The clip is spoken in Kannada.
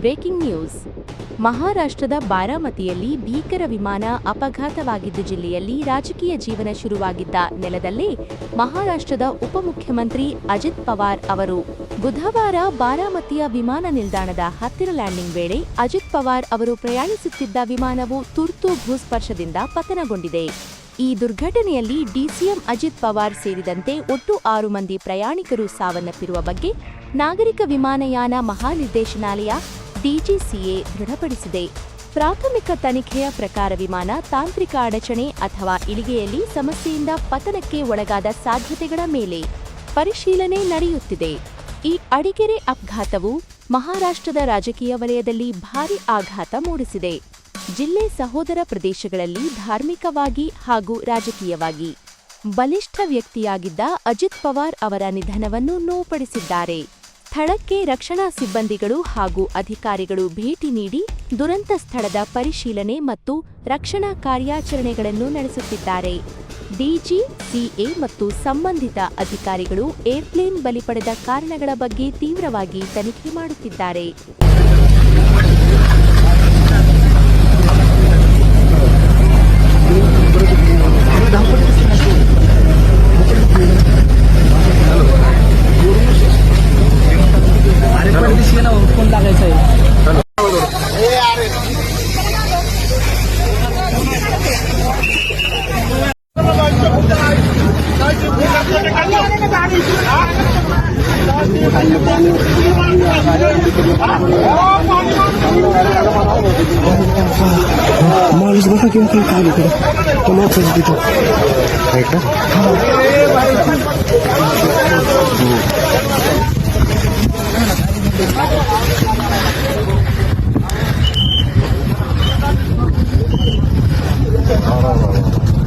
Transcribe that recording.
Breaking news. ಮಹಾರಾಷ್ಟ್ರದ ಬಾರಾಮತಿಯಲ್ಲಿ ಭೀಕರ ವಿಮಾನ ಅಪಘಾತವಾಗಿದ್ದ ಜಿಲ್ಲೆಯಲ್ಲಿ ರಾಜಕೀಯ ಜೀವನ ಶುರುವಾಗಿದ್ದ ನೆಲದಲ್ಲೇ ಮಹಾರಾಷ್ಟ್ರದ ಉಪಮುಖ್ಯಮಂತ್ರಿ ಅಜಿತ್ ಪವಾರ್ ಅವರು ಬುಧವಾರ ಬಾರಾಮತಿಯ ವಿಮಾನ ನಿಲ್ದಾಣದ ಹತ್ತಿರ ಲ್ಯಾಂಡಿಂಗ್ ವೇಳೆ ಅಜಿತ್ ಪವಾರ್ ಅವರು ಪ್ರಯಾಣಿಸುತ್ತಿದ್ದ ವಿಮಾನವು ತುರ್ತು ಭೂಸ್ಪರ್ಶದಿಂದ ಪತನಗೊಂಡಿದೆ. ಈ ದುರ್ಘಟನೆಯಲ್ಲಿ ಡಿಸಿಎಂ ಅಜಿತ್ ಪವಾರ್ ಸೇರಿದಂತೆ ಒಟ್ಟು ಆರು ಮಂದಿ ಪ್ರಯಾಣಿಕರು ಸಾವನ್ನಪ್ಪಿರುವ ಬಗ್ಗೆ ನಾಗರಿಕ ವಿಮಾನಯಾನ ಮಹಾನಿರ್ದೇಶನಾಲಯ ಡಿಜಿಸಿಎ ದೃಢಪಡಿಸಿದೆ. ಪ್ರಾಥಮಿಕ ತನಿಖೆಯ ಪ್ರಕಾರ ವಿಮಾನ ತಾಂತ್ರಿಕ ಅಡಚಣೆ ಅಥವಾ ಇಳಿಗೆಯಲ್ಲಿ ಸಮಸ್ಯೆಯಿಂದ ಪತನಕ್ಕೆ ಒಳಗಾದ ಸಾಧ್ಯತೆಗಳ ಮೇಲೆ ಪರಿಶೀಲನೆ ನಡೆಯುತ್ತಿದೆ. ಈ ಅಡಿಗೆರೆ ಅಪಘಾತವು ಮಹಾರಾಷ್ಟ್ರದ ರಾಜಕೀಯ ವಲಯದಲ್ಲಿ ಭಾರಿ ಆಘಾತ ಮೂಡಿಸಿದೆ. ಜಿಲ್ಲೆ ಸಹೋದರ ಪ್ರದೇಶಗಳಲ್ಲಿ ಧಾರ್ಮಿಕವಾಗಿ ಹಾಗೂ ರಾಜಕೀಯವಾಗಿ ಬಲಿಷ್ಠ ವ್ಯಕ್ತಿಯಾಗಿದ್ದ ಅಜಿತ್ ಪವಾರ್ ಅವರ ನಿಧನವನ್ನು ನೋವುಪಡಿಸಿದ್ದಾರೆ. ಸ್ಥಳಕ್ಕೆ ರಕ್ಷಣಾ ಸಿಬ್ಬಂದಿಗಳು ಹಾಗೂ ಅಧಿಕಾರಿಗಳು ಭೇಟಿ ನೀಡಿ ದುರಂತ ಸ್ಥಳದ ಪರಿಶೀಲನೆ ಮತ್ತು ರಕ್ಷಣಾ ಕಾರ್ಯಾಚರಣೆಗಳನ್ನು ನಡೆಸುತ್ತಿದ್ದಾರೆ. ಡಿಜಿ ಸಿಎ ಮತ್ತು ಸಂಬಂಧಿತ ಅಧಿಕಾರಿಗಳು ಏರ್ಪ್ಲೇನ್ ಬಲಿ ಪಡೆದ ಕಾರಣಗಳ ಬಗ್ಗೆ ತೀವ್ರವಾಗಿ ತನಿಖೆ ಮಾಡುತ್ತಿದ್ದಾರೆ. मालिश देखा क्यों कहीं खाली करे तो मैं चीज दी तो राइट ना हाँ